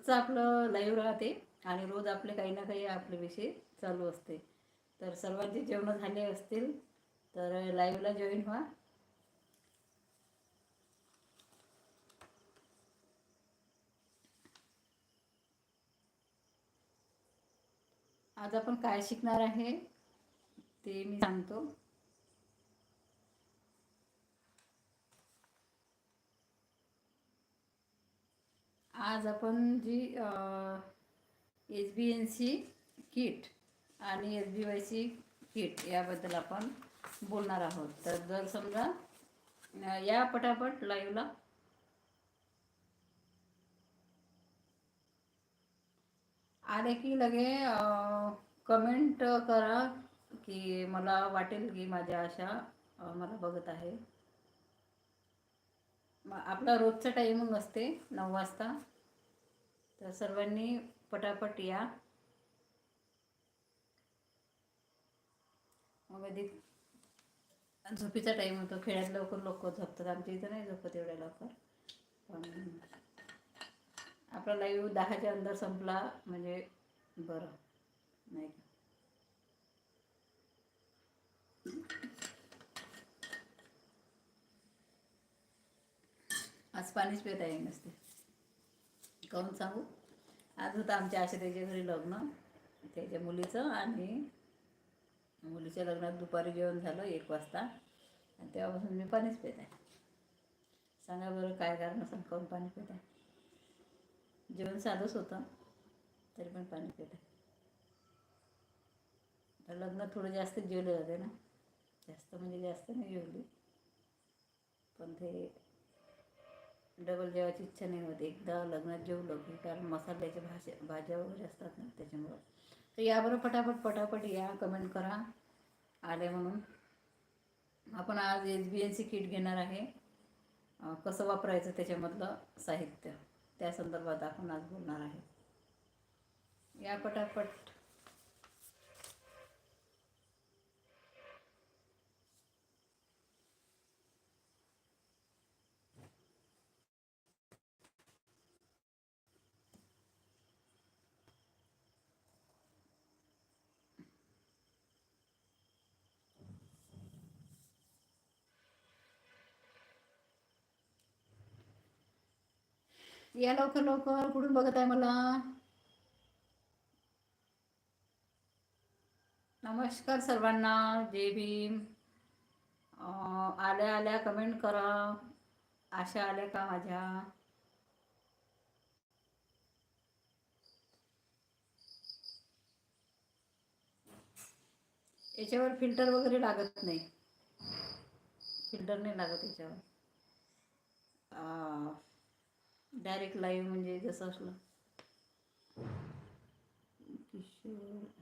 रोजचं आपलं लाईव्ह राहते आणि रोज आपले काही ना काही आपले विषय चालू असते. तर सर्वांचे जेवणं झाले असतील तर लाईव्हला जॉईन व्हा. आज आपण काय शिकणार आहे ते मी सांगतो. आज आपण G H B N C kit आणि S B Y C kit याबद्दल आपण बोलणार आहोत. तर जर समजा या पटापट लाईव्हला आले की लगे कमेंट करा की मला वाटेल की माझ्या अशा मला बघत आहे. आपला रोजचा टायमिंग असते नऊ वाजता. तर सर्वांनी पटापट या. मग कधी झोपीचा टाईम होतो. खेड्यात लवकर लोक झोपतात. आमच्या इथं नाही झोपत एवढ्या लवकर. पण आपला लाईव्ह दहाच्या अंदर संपला म्हणजे बरं. नाही का? आज पाणीच पेता येईल नसते काहून सांगू? आज होतं आमच्या आशाताईच्या घरी लग्न त्याच्या मुलीचं आणि मुलीच्या लग्नात दुपारी जेवण झालं एक वाजता. आणि तेव्हापासून मी पाणीच पित आहे. सांगा बरं काय कारण असं करून पाणी पित आहे? जेवण साधंच होतं तरी पण पाणी पित आहे. लग्न थोडं जास्त जेवले जाते ना. जास्त म्हणजे जास्त नाही जेवली. पण ते डबल जेवायची इच्छा नाही होत. एकदा लग्नात जेवलं की कारण मसाल्याच्या भाज्या भाज्या वगैरे असतात ना त्याच्यामुळं. तर याबरोबर पटापट पटापट या. कमेंट करा. आले म्हणून. आपण आज S B N C kit घेणार आहे. कसं वापरायचं त्याच्यामधलं साहित्य. त्या संदर्भात आपण आज बोलणार आहे. या पटापट. या लवकर लवकर. कुठून बघत आहे मला? नमस्कार सर्वांना. जय भीम. आल्या आल्या कमेंट करा. आशा आल्या का माझ्या? याच्यावर फिल्टर वगैरे लागत नाही. फिल्टर नाही लागत याच्यावर. डायरेक्ट लाईव्ह म्हणजे जसं असलं. किशोर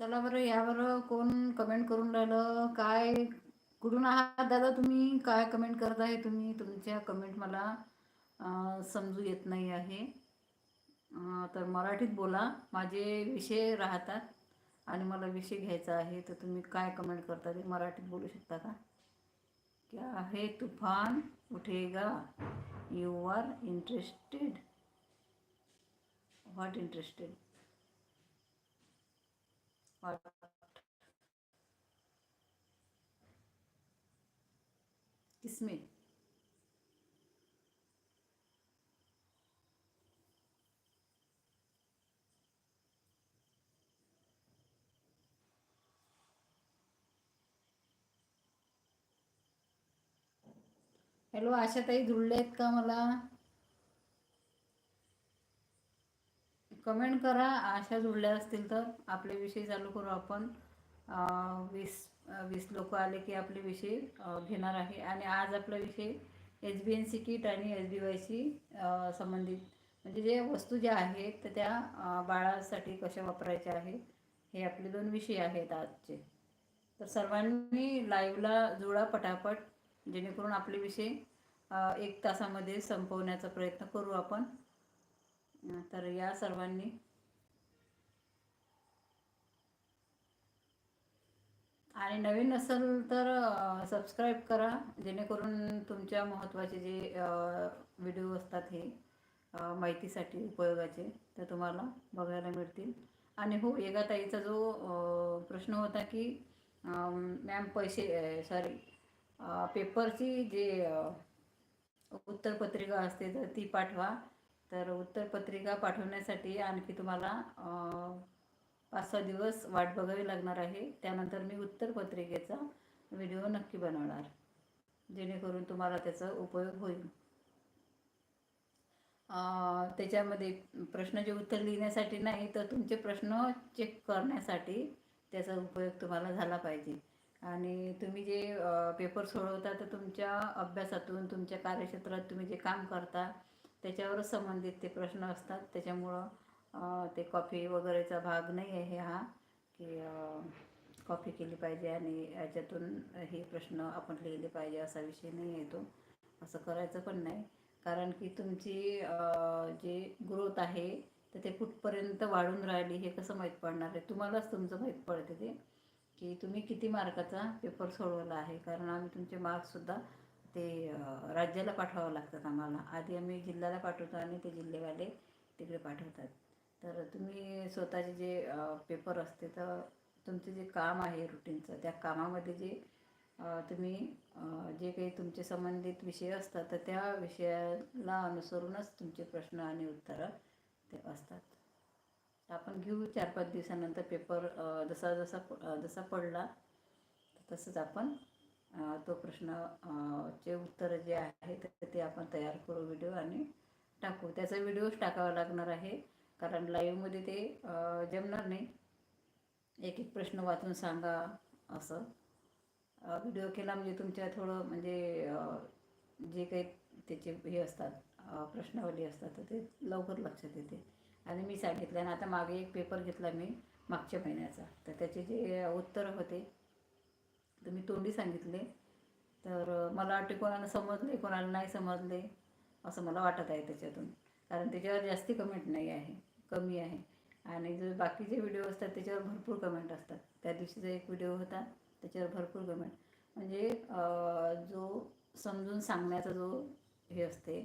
चला बरं यावर कोण कमेंट करून राहिलं? काय कुठून आहात दादा तुम्ही? काय कमेंट करत आहे तुम्ही? तुमच्या कमेंट मला समजू येत नाही आहे. तर मराठीत बोला. माझे विषय राहतात आणि मला विषय घ्यायचा आहे. तर तुम्ही काय कमेंट करता ते मराठीत बोलू शकता का? क्या है तूफान? उठेगा? You are interested what interested what किसमें हॅलो आशाताई जुळले आहेत का मला? कमेंट करा. आशा जुळल्या असतील तर आपले विषय चालू करू आपण. वीस वीस लोक आले की आपले विषय घेणार आहे. आणि आज आपला विषय H B N C kit आणि एच बी वायशी संबंधित. म्हणजे जे वस्तू ज्या आहेत तर त्या बाळासाठी कशा वापरायच्या आहे हे आपले दोन विषय आहेत आजचे. तर सर्वांनी लाईव्हला जुळा पटापट जेणेकरून आपले विषय एक तासामध्ये संपवण्याचा प्रयत्न करू आपण. तर या सर्वांनी. आणि नवीन असेल तर सबस्क्राईब करा जेणेकरून तुमच्या महत्त्वाचे जे व्हिडिओ असतात हे माहितीसाठी उपयोगाचे ते तुम्हाला बघायला मिळतील. आणि हो एका ताईचा जो प्रश्न होता की मॅम पैसे सॉरी पेपरची जे उत्तरपत्रिका असते तर ती पाठवा. तर उत्तरपत्रिका पाठवण्यासाठी आणखी तुम्हाला पाच सहा दिवस वाट बघावी लागणार आहे. त्यानंतर मी उत्तरपत्रिकेचा व्हिडिओ नक्की बनवणार जेणेकरून तुम्हाला त्याचा उपयोग होईल. त्याच्यामध्ये त्याच्यामध्ये प्रश्नाचे उत्तर लिहिण्यासाठी नाही तर तुमचे प्रश्न चेक करण्यासाठी त्याचा उपयोग तुम्हाला झाला पाहिजे. आणि तुम्ही जे पेपर सोडवता तर तुमच्या अभ्यासातून तुमच्या कार्यक्षेत्रात तुम्ही जे काम करता त्याच्यावरच संबंधित ते प्रश्न असतात. त्याच्यामुळं ते कॉफी वगैरेचा भाग नाही आहे हा की कॉफी केली पाहिजे आणि याच्यातून हे प्रश्न आपण लिहिले पाहिजे असा विषय नाही येतो असं करायचं पण नाही. कारण की तुमची जे ग्रोथ आहे तर ते कुठपर्यंत वाढून राहिली हे कसं माहीत पडणार आहे? तुम्हालाच तुमचं माहीत पडते ते. की तुम्ही किती मार्काचा पेपर सोडवला आहे? कारण आम्ही तुमचे मार्क्ससुद्धा ते राज्याला पाठवावं लागतात आम्हाला. आधी आम्ही जिल्ह्याला पाठवतो आणि ते जिल्हेवाले तिकडे पाठवतात. तर तुम्ही स्वतःचे जे पेपर असते तर तुमचं जे काम आहे रुटीनचं त्या कामामध्ये जे तुम्ही जे काही तुमचे संबंधित विषय असतात तर त्या विषयाला अनुसरूनच तुमचे प्रश्न आणि उत्तरं ते असतात. आपण घेऊ चार पाच दिवसानंतर पेपर जसा जसा जसा पडला तसंच आपण तो प्रश्न चे उत्तर जे आहे तर ते आपण तयार करू व्हिडिओ आणि टाकू. त्याचा व्हिडिओच टाकावा लागणार आहे. कारण लाईव्हमध्ये ते जमणार नाही. एक एक प्रश्न वाचून सांगा असं. व्हिडिओ केला म्हणजे तुमच्या थोडं म्हणजे जे काही त्याचे हे असतात प्रश्नावली असतात तर ते लवकर लक्षात येते. आणि मी सांगितलं आणि आता मागे एक पेपर घेतला मी मागच्या महिन्याचा. तर त्याचे जे उत्तर होते तर मी तोंडी सांगितले. तर मला वाटते कोणाला समजले कोणाला नाही समजले असं मला वाटत आहे त्याच्यातून. कारण त्याच्यावर जास्ती कमेंट नाही आहे कमी आहे. आणि जे बाकीचे व्हिडिओ असतात त्याच्यावर भरपूर कमेंट असतात. त्या दिवशीचा एक व्हिडिओ होता त्याच्यावर भरपूर कमेंट म्हणजे जो समजून सांगण्याचा जो हे असते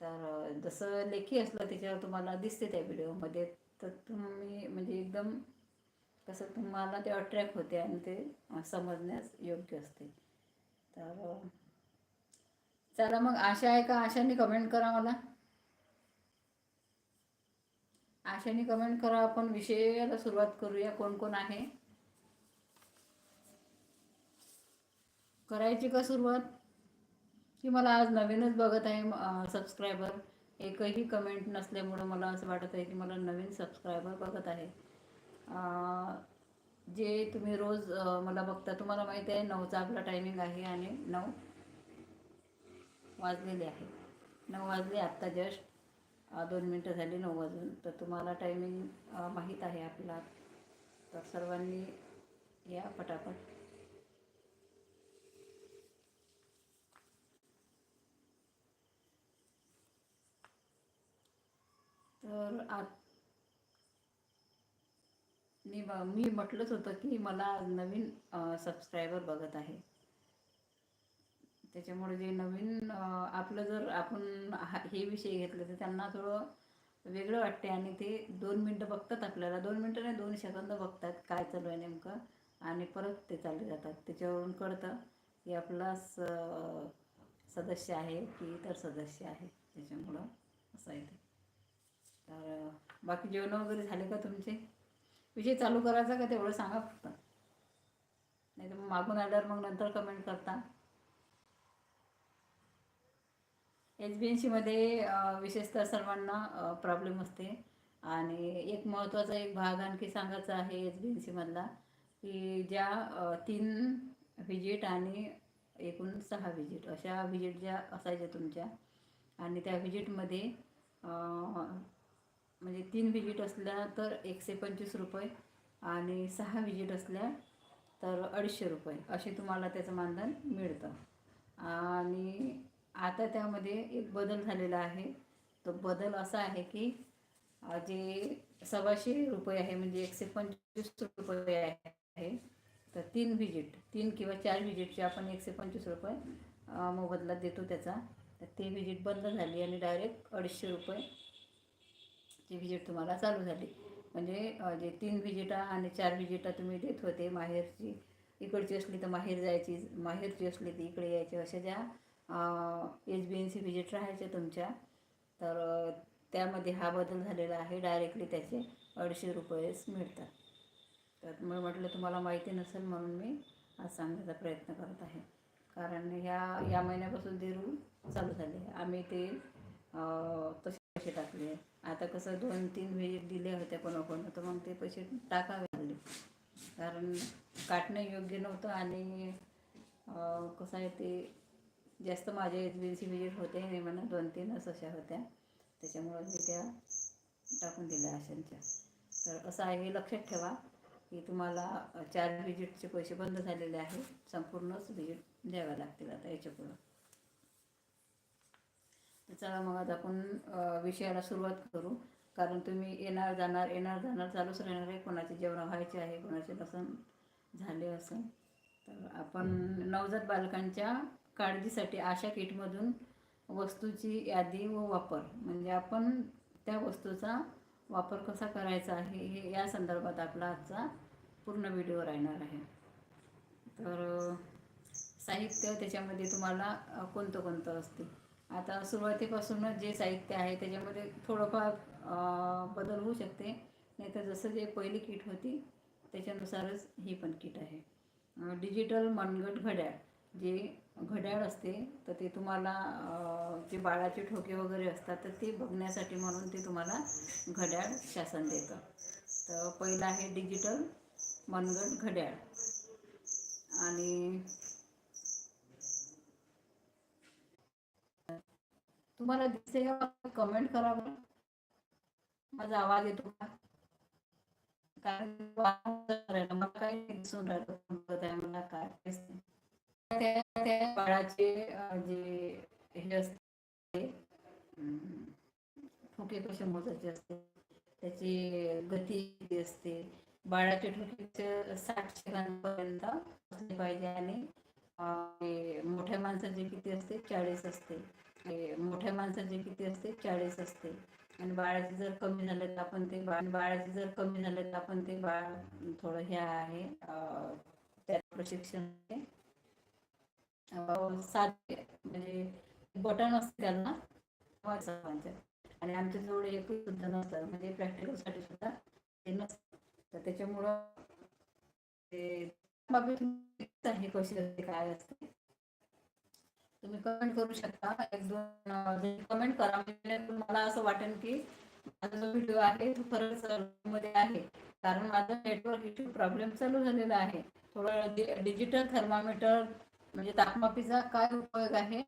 तर जसं लेखी असलं त्याच्यावर तुम्हाला दिसते त्या व्हिडिओमध्ये तर तुम्ही म्हणजे एकदम कसं तुम्हाला ते अट्रॅक्ट होते आणि ते समजण्यास योग्य असते. तर चला मग आशा आहे का? आशाने कमेंट करा मला. आशाने कमेंट करा. आपण विषयाला सुरुवात करूया. कोण कोण आहे? करायची का सुरुवात? की मला आज नवीनच बघत आहे सबस्क्रायबर एकही कमेंट नसल्यामुळं मला असं वाटत आहे की मला नवीन सबस्क्रायबर बघत आहे. जे तुम्ही रोज मला बघता तुम्हाला माहिती आहे नऊचा आपला टायमिंग आहे आणि नऊ वाजलेले आहे. नऊ वाजले आत्ता जस्ट दोन मिनटं झाली नऊ वाजून. तर तुम्हाला टायमिंग माहीत आहे आपला. तर सर्वांनी या पटापट. तर आत मी मी म्हटलंच होतं की मला नवीन सबस्क्रायबर बघत आहे. त्याच्यामुळे जे नवीन आपलं जर आपण हा- हे विषय घेतले तर त्यांना थोडं वेगळं वाटते आणि ते दोन मिनटं बघतात आपल्याला. दोन मिनटं नाही दोन सेकंद बघतात काय चालू आहे नेमकं आणि परत ते चालले जातात. त्याच्यावरून कळतं की आपला स सदस्य आहे की इतर सदस्य आहे. त्याच्यामुळं असं आहे ते. तर बाकी जेवण वगैरे झाले का तुमचे? विषय चालू करायचा का तेवढं सांगा फक्त. नाही तर मग मागून आल्यावर मग नंतर कमेंट करता. एच बी एन सीमध्ये विशेषतः सर्वांना प्रॉब्लेम असते. आणि एक महत्त्वाचा एक भाग आणखी सांगायचा आहे एच बी एन सीमधला की ज्या तीन व्हिजिट आणि एकूण सहा व्हिजिट अशा व्हिजिट ज्या असायच्या तुमच्या आणि त्या व्हिजिटमध्ये म्हणजे तीन व्हिजिट असल्या तर एकशे पंचवीस रुपये आणि सहा व्हिजिट असल्या तर अडीचशे रुपये असे तुम्हाला त्याचं मानधन मिळतं. आणि आता त्यामध्ये एक बदल झालेला आहे. तो बदल असा आहे की जे सव्वाशे रुपये आहे म्हणजे एकशे पंचवीस रुपये आहे तर तीन व्हिजिट तीन किंवा चार व्हिजिटचे आपण एकशे पंचवीस रुपये मोबदला देतो त्याचा. तर ते व्हिजिट बंद झाली आणि डायरेक्ट अडीचशे रुपये ची व्हिजिट तुम्हाला चालू झाली. म्हणजे जे तीन व्हिजिटा आणि चार व्हिजिटा तुम्ही देत होते माहेरची इकडची असली तर माहेर जायची माहेरची असली तर इकडे यायची अशा ज्या H B N C visit राहायच्या तुमच्या तर त्यामध्ये हा बदल झालेला आहे. डायरेक्टली त्याचे अडीचशे रुपयेच मिळतात. तर मी म्हटलं तुम्हाला माहिती नसेल म्हणून मी आज सांगण्याचा प्रयत्न करत आहे. कारण ह्या या महिन्यापासून ते रूल चालू झाले आम्ही ते तसे पैसे टाकले. आता कसं दोन तीन व्हिजिट दिले होते कोणाकोण तर मग ते पैसे टाकावे लागले. कारण काटणं योग्य नव्हतं आणि कसं आहे ते जास्त माझे एजन्सी व्हिजिट होते आणि म्हणा दोन तीनच अशा होत्या. त्याच्यामुळं मी त्या टाकून दिल्या अशांच्या. तर असं आहे हे लक्षात ठेवा की तुम्हाला चार व्हिजिटचे पैसे बंद झालेले आहेत. संपूर्णच व्हिजिट द्याव्या लागतील आता याच्यापुढं. चला मग आज आपण विषयाला सुरुवात करू. कारण तुम्ही येणार जाणार येणार जाणार चालूच राहणार आहे. कोणाचे जेवण व्हायचे आहे कोणाचे लसन झाले असं तर आपण नवजात बालकांच्या काळजीसाठी आशा किटमधून वस्तूची यादी व वापर. म्हणजे आपण त्या वस्तूचा वापर कसा करायचा आहे हे या संदर्भात आपला आजचा पूर्ण व्हिडिओ राहणार आहे. तर साहित्य त्याच्यामध्ये तुम्हाला कोणतं कोणतं असते? आता सुरुवातीपासूनच जे साहित्य आहे त्याच्यामध्ये थोडंफार बदल होऊ शकते. नाहीतर जसं जे पहिली किट होती त्याच्यानुसारच ही पण किट आहे. डिजिटल मनगट घड्याळ. जे घड्याळ असते तर ते तुम्हाला जे बाळाचे ठोके वगैरे असतात तर ते बघण्यासाठी म्हणून ते तुम्हाला घड्याळ शासन देतं. तर पहिलं आहे डिजिटल मनगट घड्याळ. आणि तुम्हाला दिसते कमेंट करा बरं. माझा आवाज येतो का? कारण मला काही दिसून राहिलं मला काय त्या बाळाचे जे हे असते ठोके कसे मोजायचे असते त्याची गती किती असते बाळाचे ठोके साठ सेकंदपर्यंत असले पाहिजे आणि मोठ्या माणसाचे किती असते चाळीस असते. मोठ्या माणसाचे किती असते? चाळीस असते. आणि बाळाचे जर कमी झाले तर आपण ते बाळ बाळाचे जर कमी झाले तर आपण ते बाळ थोडं हे आहे त्यात प्रशिक्षण साधे म्हणजे बटन असते त्यांना आणि आमच्या जवळ सुद्धा नसतात म्हणजे प्रॅक्टिकलसाठी सुद्धा ते नसतं. तर त्याच्यामुळं ते बाबतीत आहे कशी असते काय असते? तुम्ही कमेंट करू शकता. एक दोन कमेंट म्हणजे करा. म्हणजे मला असं वाटेल की माझा जो व्हिडिओ आहे तो खरंच मध्ये आहे. कारण माझा नेटवर्क इश्यू प्रॉब्लेम चालू झालेला आहे. थोडं डिजिटल थर्मामीटर म्हणजे तापमापीचा काय उपयोग आहे